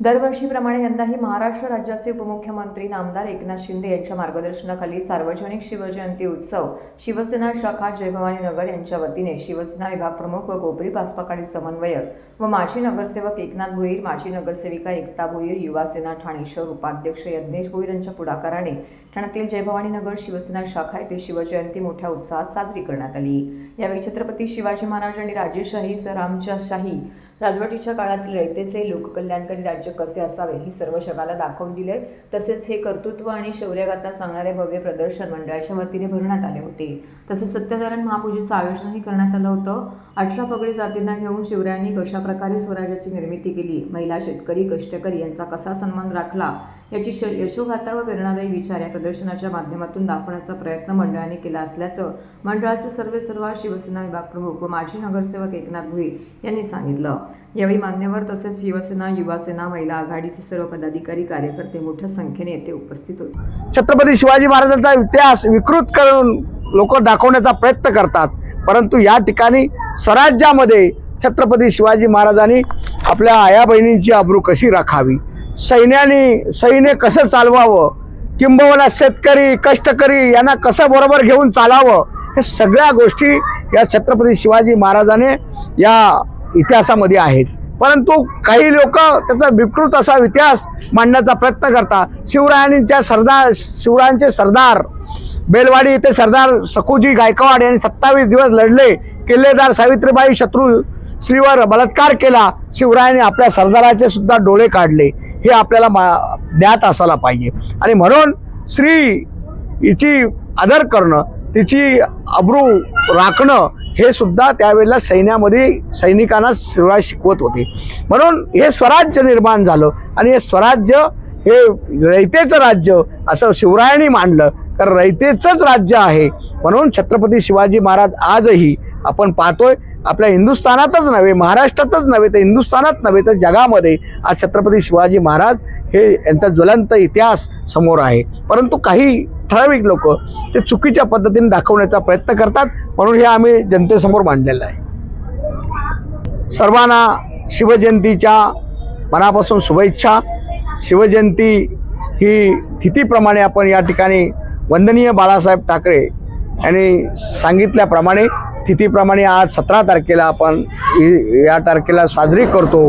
दरवर्षीप्रमाणे यंदाही महाराष्ट्र राज्याचे उपमुख्यमंत्री नामदार एकनाथ शिंदे यांच्या मार्गदर्शनाखाली सार्वजनिक शिवजयंती उत्सव शिवसेना शाखा जयभवानी नगर यांच्या वतीने शिवसेना विभाग प्रमुख व गोपरी पाचपाकाडी समन्वयक व माजी नगरसेवक एकनाथ भोईर माजी नगरसेविका एकता भोईर युवासेना ठाणे शहर उपाध्यक्ष यज्ञेश भोईर यांच्या पुढाकाराने ठाण्यातील जयभवानी नगर शिवसेना शाखा येथे शिवजयंती मोठ्या उत्साहात साजरी करण्यात आली. यावेळी छत्रपती शिवाजी महाराज आणि राजेशाही सरामच्या शाही राजवटीच्या काळातील रयतेचे लोककल्याणकारी राज्य कसे असावे हे सर्व जगाला दाखवून दिले. तसेच हे कर्तृत्व आणि शौर्यगाथा सांगणारे भव्य प्रदर्शन मंडळाच्या वतीने भरण्यात आले होते. तसेच सत्यनारायण महापूजेचं आयोजनही करण्यात आलं होतं. अठरा पगडी जातींना घेऊन शिवरायांनी कशाप्रकारे स्वराज्याची निर्मिती केली? महिला शेतकरी कष्टकरी यांचा कसा सन्मान राखला? याची श यशोगाथा व प्रेरणादायी विचार या प्रदर्शनाच्या माध्यमातून दाखवण्याचा प्रयत्न मंडळाने केला असल्याचं मंडळाचे सर्वे सर्व शिवसेना विभाग प्रमुख व माजी नगरसेवक एकनाथ भुई यांनी सांगितलं. यावेळी मान्यवर तसेच शिवसेना युवासेना महिला आघाडीचे सर्व पदाधिकारी कार्यकर्ते मोठ्या संख्येने येथे उपस्थित होते. छत्रपती शिवाजी महाराजांचा इतिहास विकृत करून लोक दाखवण्याचा प्रयत्न करतात. परंतु या ठिकाणी स्वराज्यामध्ये छत्रपती शिवाजी महाराजांनी आपल्या आया बहिणींची अब्रू कशी राखावी? सैन्याने सैन्य कसं चालवावं? किंबहुना शेतकरी कष्टकरी यांना कसं बरोबर घेऊन चालावं? हे सगळ्या गोष्टी या छत्रपती शिवाजी महाराजाने या इतिहासामध्ये आहेत. परंतु काही लोक त्याचा विकृत असा इतिहास मांडण्याचा प्रयत्न करतात. शिवरायांच्या सरदार शिवरायांचे सरदार बेलवाडी येथे सरदार सखुजी गायकवाड यांनी सत्तावीस दिवस लढले. किल्लेदार सावित्रीबाई शत्रू श्रीवर बलात्कार केला. शिवरायांनी आपल्या सरदाराचे सुद्धा डोळे काढले. हे आपल्याला मा ज्ञात असायला पाहिजे. आणि म्हणून स्त्री हिची आदर करणं तिची अब्रू राखणं हे सुद्धा त्यावेळेला सैन्यामध्ये सैनिकांना शिवराय शिकवत होते. म्हणून हे स्वराज्य निर्माण झालं आणि हे स्वराज्य हे रयतेचं राज्य असं शिवरायांनी मांडलं. तर रयतेचंच राज्य आहे. म्हणून छत्रपती शिवाजी महाराज आजही आपण पाहतोय. आपल्या हिंदुस्थानातच नव्हे महाराष्ट्रातच नव्हे तर हिंदुस्थानात नव्हे तर जगामध्ये आज छत्रपती शिवाजी महाराज हे यांचा ज्वलंत इतिहास समोर आहे. परंतु काही ठराविक लोक ते चुकीच्या पद्धतीने दाखवण्याचा प्रयत्न करतात म्हणून हे आम्ही जनतेसमोर मांडलेलं आहे. सर्वांना शिवजयंतीच्या मनापासून शुभेच्छा. शिवजयंती ही तिथीप्रमाणे आपण या ठिकाणी वंदनीय बाळासाहेब ठाकरे यांनी सांगितल्याप्रमाणे तिथीप्रमाणे आज सतरा तारखेला आपण या तारखेला साजरी करतो.